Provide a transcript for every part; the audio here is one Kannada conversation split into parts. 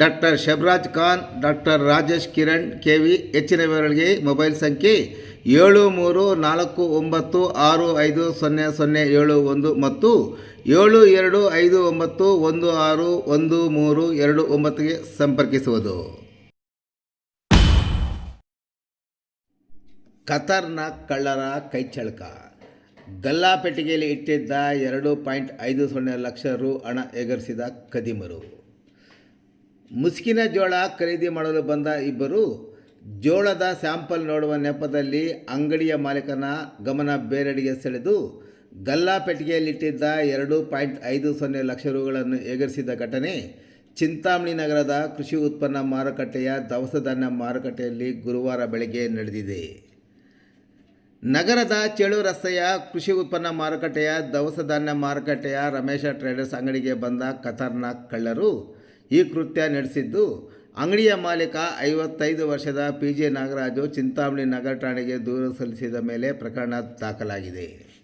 doctor Shabraj Khan, doctor Rajesh Kiran K V ಹೆಚ್ಚಿನ ವಿವರಗಳಿಗೆ ಮೊಬೈಲ್ ಸಂಖ್ಯೆ ಏಳು ಮೂರು ನಾಲ್ಕು ಒಂಬತ್ತು ಆರು ಐದು ಸೊನ್ನೆ ಸೊನ್ನೆ ಏಳು ಒಂದು ಮತ್ತು ಏಳು ಎರಡು ಐದು ಒಂಬತ್ತು ಒಂದು ಆರು ಒಂದು ಮೂರು ಎರಡು ಒಂಬತ್ತಿಗೆ ಸಂಪರ್ಕಿಸುವುದು. ಖತರ್ನಾಕ್ ಕಳ್ಳರ ಕೈಚಳಕ. ಗಲ್ಲಾಪೆಟ್ಟಿಗೆಯಲ್ಲಿ ಇಟ್ಟಿದ್ದ ಎರಡು ಪಾಯಿಂಟ್ ಐದು ಸೊನ್ನೆ ಲಕ್ಷ ರು ಹಣ ಎಗರಿಸಿದ ಕದಿಮರು ಮುಸ್ಕಿನ ಜೋಳ ಖರೀದಿ ಮಾಡಲು ಬಂದ ಇಬ್ಬರು ಜೋಳದ ಸ್ಯಾಂಪಲ್ ನೋಡುವ ನೆಪದಲ್ಲಿ ಅಂಗಡಿಯ ಮಾಲೀಕನ ಗಮನ ಬೇರೆಡೆಗೆ ಸೆಳೆದು ಗಲ್ಲಾಪೆಟ್ಟಿಗೆಯಲ್ಲಿಟ್ಟಿದ್ದ ಎರಡು ಪಾಯಿಂಟ್ ಐದು ಸೊನ್ನೆ ಲಕ್ಷ ರುಗಳನ್ನು ಎಗರಿಸಿದ ಘಟನೆ ಚಿಂತಾಮಣಿ ನಗರದ ಕೃಷಿ ಉತ್ಪನ್ನ ಮಾರುಕಟ್ಟೆಯ ದವಸ ಧಾನ್ಯ ಮಾರುಕಟ್ಟೆಯಲ್ಲಿ ಗುರುವಾರ ಬೆಳಗ್ಗೆ ನಡೆದಿದೆ. ನಗರದ ಚೇಳು ರಸ್ತೆಯ ಕೃಷಿ ಉತ್ಪನ್ನ ಮಾರುಕಟ್ಟೆಯ ದವಸ ಧಾನ್ಯ ಮಾರುಕಟ್ಟೆಯ ರಮೇಶ ಟ್ರೇಡರ್ಸ್ ಅಂಗಡಿಗೆ ಬಂದ ಖತರ್ನಾಕ್ ಕಳ್ಳರು ಈ ಕೃತ್ಯ ನಡೆಸಿದ್ದು ಅಂಗಡಿಯ ಮಾಲೀಕ ಐವತ್ತೈದು ವರ್ಷದ ಪಿ ಜೆ ನಾಗರಾಜು ಚಿಂತಾಮಣಿ ನಗರ ಠಾಣೆಗೆ ದೂರು ಸಲ್ಲಿಸಿದ ಮೇಲೆ ಪ್ರಕರಣ ದಾಖಲಾಗಿದೆ.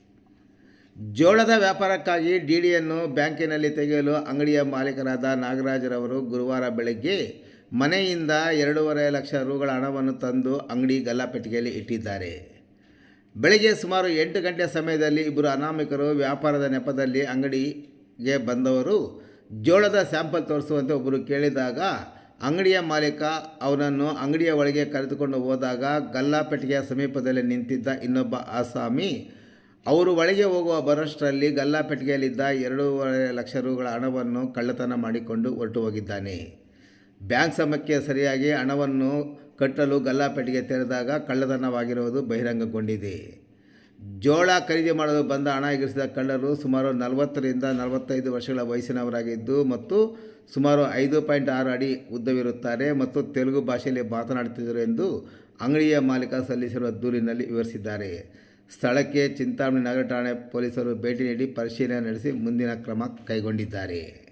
ಜೋಳದ ವ್ಯಾಪಾರಕ್ಕಾಗಿ ಡಿಡಿಯನ್ನು ಬ್ಯಾಂಕಿನಲ್ಲಿ ತೆಗೆಯಲು ಅಂಗಡಿಯ ಮಾಲೀಕರಾದ ನಾಗರಾಜರವರು ಗುರುವಾರ ಬೆಳಗ್ಗೆ ಮನೆಯಿಂದ ಎರಡೂವರೆ ಲಕ್ಷ ರೂಗಳ ಹಣವನ್ನು ತಂದು ಅಂಗಡಿ ಗಲ್ಲಾಪೆಟ್ಟಿಗೆಯಲ್ಲಿ ಇಟ್ಟಿದ್ದಾರೆ. ಬೆಳಗ್ಗೆ ಸುಮಾರು ಎಂಟು ಗಂಟೆ ಸಮಯದಲ್ಲಿ ಇಬ್ಬರು ಅನಾಮಿಕರು ವ್ಯಾಪಾರದ ನೆಪದಲ್ಲಿ ಅಂಗಡಿಗೆ ಬಂದವರು ಜೋಳದ ಸ್ಯಾಂಪಲ್ ತೋರಿಸುವಂತೆ ಒಬ್ಬರು ಕೇಳಿದಾಗ, ಅಂಗಡಿಯ ಮಾಲೀಕ ಅವನನ್ನು ಅಂಗಡಿಯ ಒಳಗೆ ಕರೆದುಕೊಂಡು ಹೋದಾಗ ಗಲ್ಲಾಪೆಟ್ಟಿಗೆಯ ಸಮೀಪದಲ್ಲಿ ನಿಂತಿದ್ದ ಇನ್ನೊಬ್ಬ ಆಸಾಮಿ, ಅವರು ಒಳಗೆ ಹೋಗುವ ಬರಷ್ಟರಲ್ಲಿ ಗಲ್ಲಾಪೆಟ್ಟಿಗೆಯಲ್ಲಿದ್ದ ಎರಡೂವರೆ ಲಕ್ಷ ರೂಗಳ ಹಣವನ್ನು ಕಳ್ಳತನ ಮಾಡಿಕೊಂಡು ಹೊರಟು ಹೋಗಿದ್ದಾನೆ. ಬ್ಯಾಂಕ್ ಸಮಯಕ್ಕೆ ಸರಿಯಾಗಿ ಹಣವನ್ನು ಕಟ್ಟಲು ಗಲ್ಲಾಪೆಟ್ಟಿಗೆ ತೆರೆದಾಗ ಕಳ್ಳತನವಾಗಿರುವುದು ಬಹಿರಂಗಗೊಂಡಿದೆ. ಜೋಳ ಖರೀದಿ ಮಾಡಲು ಬಂದ ಹಣ ಎಗರಿಸಿದ ಕಳ್ಳರು ಸುಮಾರು ನಲವತ್ತರಿಂದ ನಲವತ್ತೈದು ವರ್ಷಗಳ ವಯಸ್ಸಿನವರಾಗಿದ್ದು ಮತ್ತು ಸುಮಾರು ಐದು ಪಾಯಿಂಟ್ ಆರು ಅಡಿ ಉದ್ದವಿರುತ್ತಾರೆ ಮತ್ತು ತೆಲುಗು ಭಾಷೆಯಲ್ಲಿ ಮಾತನಾಡುತ್ತಿದ್ದರು ಎಂದು ಅಂಗಡಿಯ ಮಾಲೀಕ ಸಲ್ಲಿಸಿರುವ ದೂರಿನಲ್ಲಿ ವಿವರಿಸಿದ್ದಾರೆ. ಸ್ಥಳಕ್ಕೆ ಚಿಂತಾಮಣಿ ನಗರ ಠಾಣೆ ಪೊಲೀಸರು ಭೇಟಿ ನೀಡಿ ಪರಿಶೀಲನೆ ನಡೆಸಿ ಮುಂದಿನ ಕ್ರಮ ಕೈಗೊಂಡಿದ್ದಾರೆ.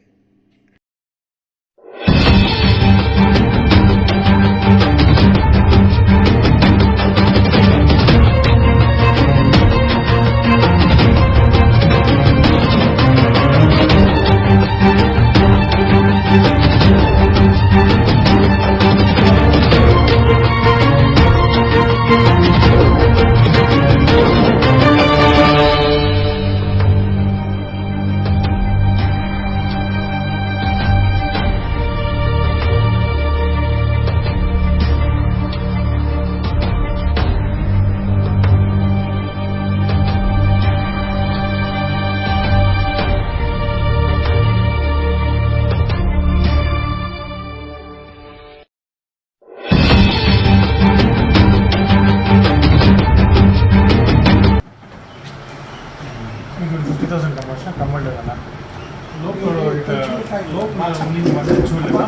చూడలేదు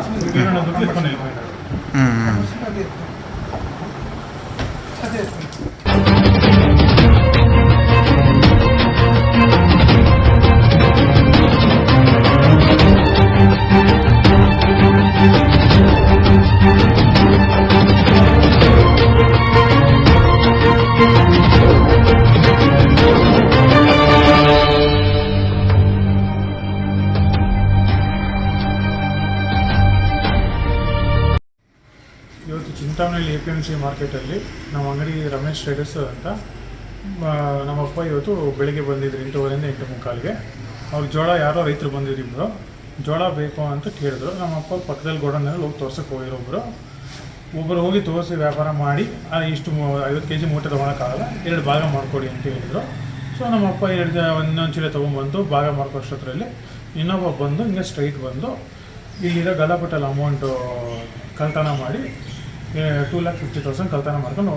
ಚಿಂತಾಮಣಿಯಲ್ಲಿ ಎ ಪಿ ಎಂ ಸಿ ಮಾರ್ಕೆಟಲ್ಲಿ ನಮ್ಮ ಅಂಗಡಿ ರಮೇಶ್ ಟ್ರೇಡರ್ಸ್ ಅಂತ ನಮ್ಮ ನಮ್ಮಪ್ಪ ಇವತ್ತು ಬೆಳಿಗ್ಗೆ ಬಂದಿದ್ರು, ಎಂಟೂವರೆಯಿಂದ ಎಂಟು ಮುಕ್ಕಾಲಿಗೆ. ಅವ್ರು ಜೋಳ ಯಾರೋ ರೈತರು ಬಂದಿದ್ರು ಇಬ್ಬರು ಜೋಳ ಬೇಕು ಅಂತ ಕೇಳಿದ್ರು. ನಮ್ಮಪ್ಪ ಪಕ್ಕದಲ್ಲಿ ಗೋಡನಲ್ಲಿ ಹೋಗಿ ತೋರ್ಸಕ್ಕೆ ಹೋಗಿರೋ ಒಬ್ಬರು ಒಬ್ಬರು ಹೋಗಿ ತೋರಿಸಿ ವ್ಯಾಪಾರ ಮಾಡಿ ಇಷ್ಟು ಐವತ್ತು ಕೆ ಜಿ ಮೂಟೆ ತೊಗೊಳಕ್ಕಾಗಲ್ಲ, ಎರಡು ಭಾಗ ಮಾಡಿಕೊಡಿ ಅಂತ ಹೇಳಿದರು. ಸೊ, ನಮ್ಮ ಅಪ್ಪ ಎರಡು ಒಂದೊಂದು ಚೀಲ ತೊಗೊಂಬಂದು ಭಾಗ ಮಾಡ್ಕೊಷ್ಟೊತ್ತರಲ್ಲಿ ಇನ್ನೊಬ್ಬ ಬಂದು ಹಿಂಗೆ ಸ್ಟ್ರೈಟ್ ಬಂದು ಇಲ್ಲಿರೋ ಗಲಾಪಟಲ್ ಅಮೌಂಟು ಕಳ್ತನ ಮಾಡಿ ಟೂ ಲ್ಯಾಕ್ ಫಿಫ್ಟಿ ತೌಸಂಡ್ ಕಳ್ತನ ಮಾಡ್ಕೊಂಡು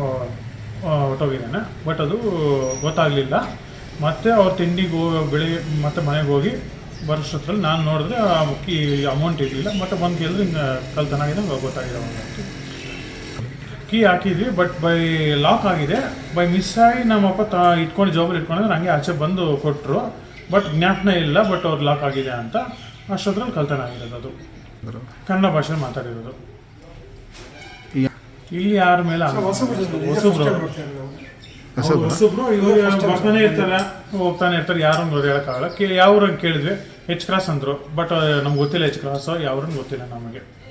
ಹೊಟ್ಟೋಗಿದ್ದಾನೆ ಬಟ್ ಅದು ಗೊತ್ತಾಗಲಿಲ್ಲ. ಮತ್ತು ಅವ್ರ ತಿಂಡಿಗೆ ಹೋಗಿ ಬೆಳಿಗ್ಗೆ ಮತ್ತೆ ಮನೆಗೆ ಹೋಗಿ ಬರೋಷ್ಟರಲ್ಲಿ ನಾನು ನೋಡಿದ್ರೆ ಆ ಕೀ ಅಮೌಂಟ್ ಇರಲಿಲ್ಲ. ಮತ್ತೆ ಬಂದು ಕೇಳಿದ್ರೆ ಹಿಂಗೆ ಕಳ್ತನ ಆಗಿದೆ ಗೊತ್ತಾಗಿದೆ ಅವನಿಗೆ ಕೀ ಹಾಕಿದ್ವಿ ಬಟ್ ಬೈ ಲಾಕ್ ಆಗಿದೆ. ಬೈ ಮಿಸ್ ಆಗಿ ನಮ್ಮಪ್ಪ ತ ಇಟ್ಕೊಂಡು ಜಾಬಲ್ಲಿ ಇಟ್ಕೊಂಡ್ರೆ ನನಗೆ ಆಚೆ ಬಂದು ಕೊಟ್ಟರು ಬಟ್ ಜ್ಞಾಪನ ಇಲ್ಲ ಬಟ್ ಅವ್ರು ಲಾಕ್ ಆಗಿದೆ ಅಂತ. ಅಷ್ಟೊತ್ತರಲ್ಲಿ ಕಲ್ತನ ಆಗಿರೋದು ಅದು. ಕನ್ನಡ ಭಾಷೆ ಮಾತಾಡಿರೋದು. ಇಲ್ಲಿ ಯಾರ ಮೇಲೆ ಹೊಸಬ್ರು. ಹೊಸಬ್ರು. ಇವರು ಬರ್ತಾನೆ ಇರ್ತಾರೆ? ಹೋಗ್ತಾನೆ ಇರ್ತಾರೆ. ಯಾರು ಹೇಳಕ್ ಹೇಳಕ್ಕಾಗಲ್ಲ. ಕೇ ಯಾವ ಊರನ್ನ ಕೇಳಿದ್ವಿ? ಹೆಚ್ ಕ್ರಾಸ್ ಅಂದ್ರು. ಬಟ್ ನಮ್ಗೆ ಗೊತ್ತಿಲ್ಲ ಹೆಚ್ ಕ್ರಾಸ್ ಯಾವ ಊರನ್ನ ಗೊತ್ತಿಲ್ಲ ನಮಗೆ.